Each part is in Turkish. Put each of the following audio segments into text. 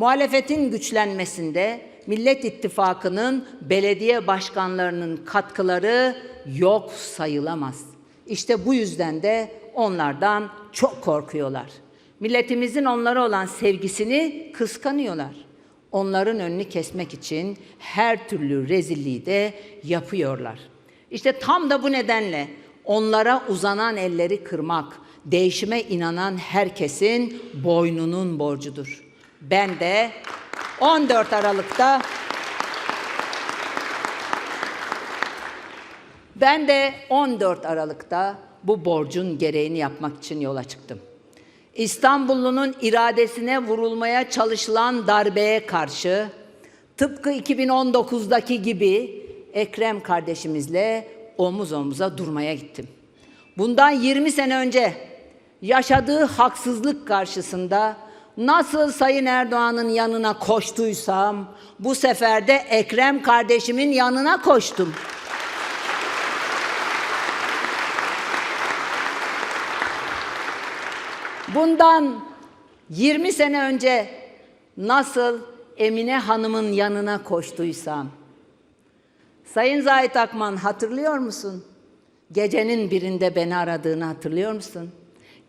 Muhalefetin güçlenmesinde Millet İttifakı'nın belediye başkanlarının katkıları yok sayılamaz. İşte bu yüzden de onlardan çok korkuyorlar. Milletimizin onlara olan sevgisini kıskanıyorlar. Onların önünü kesmek için her türlü rezilliği de yapıyorlar. İşte tam da bu nedenle onlara uzanan elleri kırmak, değişime inanan herkesin boynunun borcudur. Ben de 14 Aralık'ta ben de 14 Aralık'ta bu borcun gereğini yapmak için yola çıktım. İstanbullunun iradesine vurulmaya çalışılan darbeye karşı tıpkı 2019'daki gibi Ekrem kardeşimizle omuz omuza durmaya gittim. Bundan 20 sene önce yaşadığı haksızlık karşısında nasıl Sayın Erdoğan'ın yanına koştuysam bu sefer de Ekrem kardeşimin yanına koştum. Bundan 20 sene önce nasıl Emine Hanım'ın yanına koştuysam. Sayın Zahit Akman hatırlıyor musun? Gecenin birinde beni aradığını hatırlıyor musun?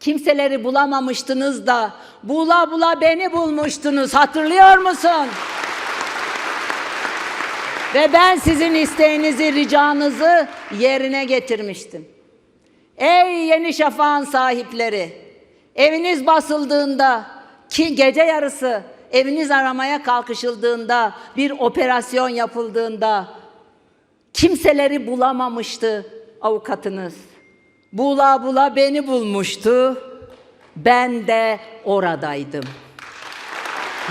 Kimseleri bulamamıştınız da bula bula beni bulmuştunuz hatırlıyor musun? Ve ben sizin isteğinizi, ricanızı yerine getirmiştim. Ey Yeni Şafak'ın sahipleri! Eviniz basıldığında ki gece yarısı eviniz aramaya kalkışıldığında bir operasyon yapıldığında kimseleri bulamamıştı avukatınız. Bula bula beni bulmuştu. Ben de oradaydım.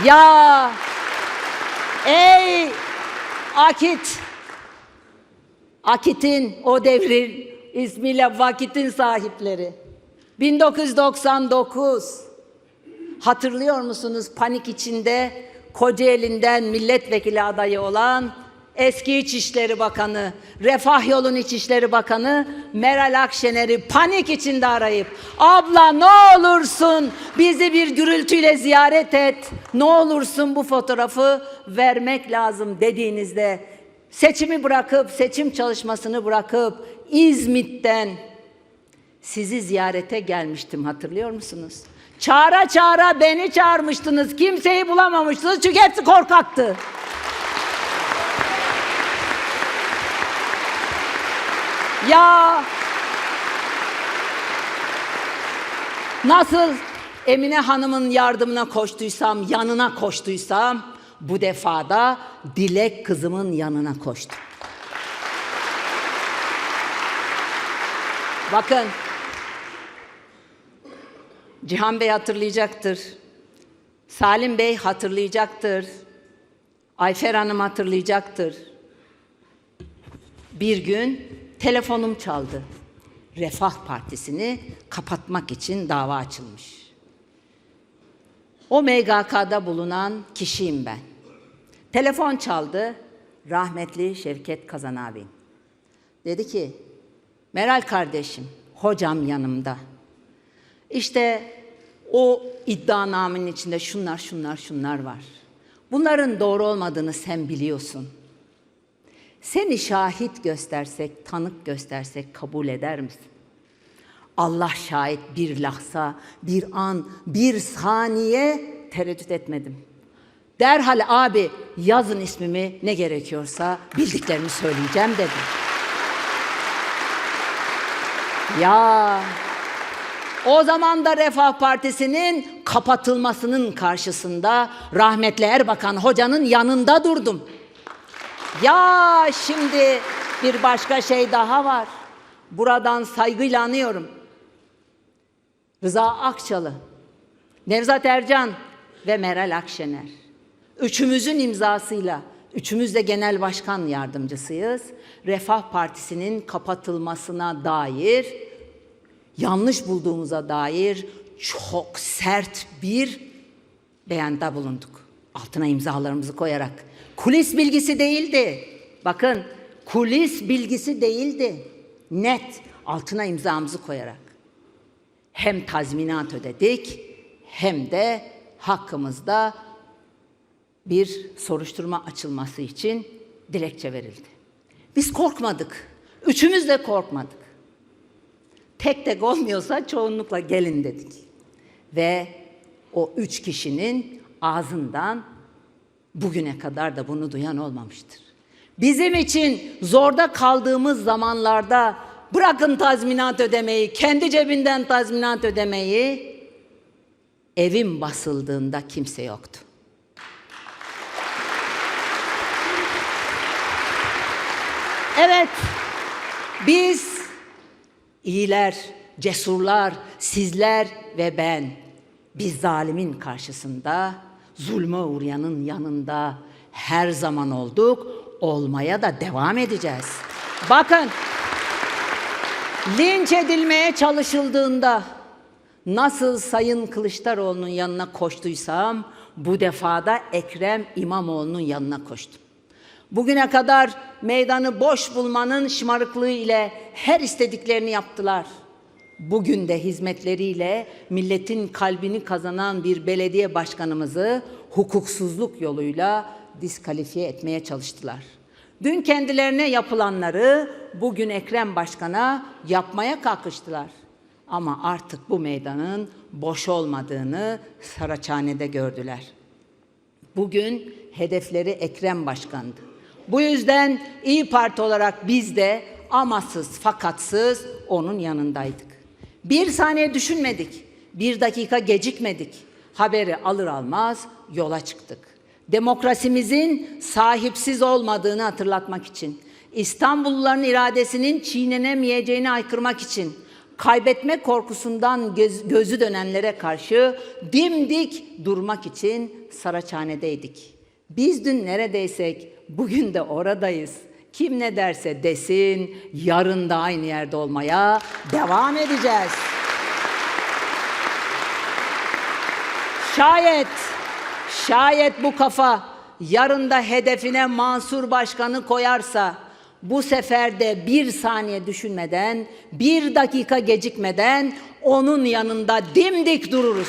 Ya ey Akit Akit'in o devrin ismiyle vakitin sahipleri. 1999 hatırlıyor musunuz panik içinde Kocaeli'nden milletvekili adayı olan eski İçişleri Bakanı, Refah Yolun İçişleri Bakanı Meral Akşener'i panik içinde arayıp abla ne olursun bizi bir gürültüyle ziyaret et. Ne olursun bu fotoğrafı vermek lazım dediğinizde seçimi bırakıp seçim çalışmasını bırakıp İzmit'ten sizi ziyarete gelmiştim hatırlıyor musunuz? Çağıra çağıra beni çağırmıştınız. Kimseyi bulamamıştınız çünkü hepsi korkaktı. Ya nasıl Emine Hanım'ın yardımına koştuysam, yanına koştuysam bu defada Dilek kızımın yanına koştum. Bakın Cihan Bey hatırlayacaktır. Salim Bey hatırlayacaktır. Ayfer Hanım hatırlayacaktır. Bir gün telefonum çaldı. Refah Partisi'ni kapatmak için dava açılmış. O MGK'da bulunan kişiyim ben. Telefon çaldı. Rahmetli Şevket Kazan abim. Dedi ki, Meral kardeşim, hocam yanımda. İşte o iddianamenin içinde şunlar, şunlar, şunlar var. Bunların doğru olmadığını sen biliyorsun. Seni şahit göstersek, tanık göstersek kabul eder misin? Allah şahit bir lahza, bir an, bir saniye tereddüt etmedim. Derhal abi yazın ismimi ne gerekiyorsa bildiklerimi söyleyeceğim dedim. Ya o zaman da Refah Partisi'nin kapatılmasının karşısında rahmetli Erbakan hocanın yanında durdum. Ya şimdi bir başka şey daha var. Buradan saygıyla anıyorum. Rıza Akçalı, Nevzat Ercan ve Meral Akşener. Üçümüzün imzasıyla, üçümüz de genel başkan yardımcısıyız. Refah Partisi'nin kapatılmasına dair, yanlış bulduğumuza dair çok sert bir beyanda bulunduk. Altına imzalarımızı koyarak. Kulis bilgisi değildi. Bakın kulis bilgisi değildi. Net altına imzamızı koyarak. Hem tazminat ödedik hem de hakkımızda bir soruşturma açılması için dilekçe verildi. Biz korkmadık. Üçümüz de korkmadık. Tek tek olmuyorsa çoğunlukla gelin dedik. Ve o üç kişinin ağzından bugüne kadar da bunu duyan olmamıştır. Bizim için zorda kaldığımız zamanlarda bırakın tazminat ödemeyi, kendi cebinden tazminat ödemeyi, evim basıldığında kimse yoktu. Evet, biz iyiler, cesurlar, sizler ve ben, biz zalimin karşısında, zulme uğrayanın yanında her zaman olduk, olmaya da devam edeceğiz. Bakın, linç edilmeye çalışıldığında nasıl Sayın Kılıçdaroğlu'nun yanına koştuysam bu defada Ekrem İmamoğlu'nun yanına koştum. Bugüne kadar meydanı boş bulmanın şımarıklığı ile her istediklerini yaptılar. Bugün de hizmetleriyle milletin kalbini kazanan bir belediye başkanımızı hukuksuzluk yoluyla diskalifiye etmeye çalıştılar. Dün kendilerine yapılanları bugün Ekrem Başkan'a yapmaya kalkıştılar. Ama artık bu meydanın boş olmadığını Saraçhane'de gördüler. Bugün hedefleri Ekrem Başkan'dı. Bu yüzden İyi Parti olarak biz de amasız fakatsız onun yanındaydık. Bir saniye düşünmedik, bir dakika gecikmedik. Haberi alır almaz yola çıktık. Demokrasimizin sahipsiz olmadığını hatırlatmak için, İstanbulluların iradesinin çiğnenemeyeceğini aykırmak için, kaybetme korkusundan göz, gözü dönenlere karşı dimdik durmak için Saraçhane'deydik. Biz dün neredeysek bugün de oradayız. Kim ne derse desin, yarın da aynı yerde olmaya devam edeceğiz. Şayet, şayet bu kafa yarın da hedefine Mansur Başkan'ı koyarsa, bu sefer de bir saniye düşünmeden, bir dakika gecikmeden onun yanında dimdik dururuz.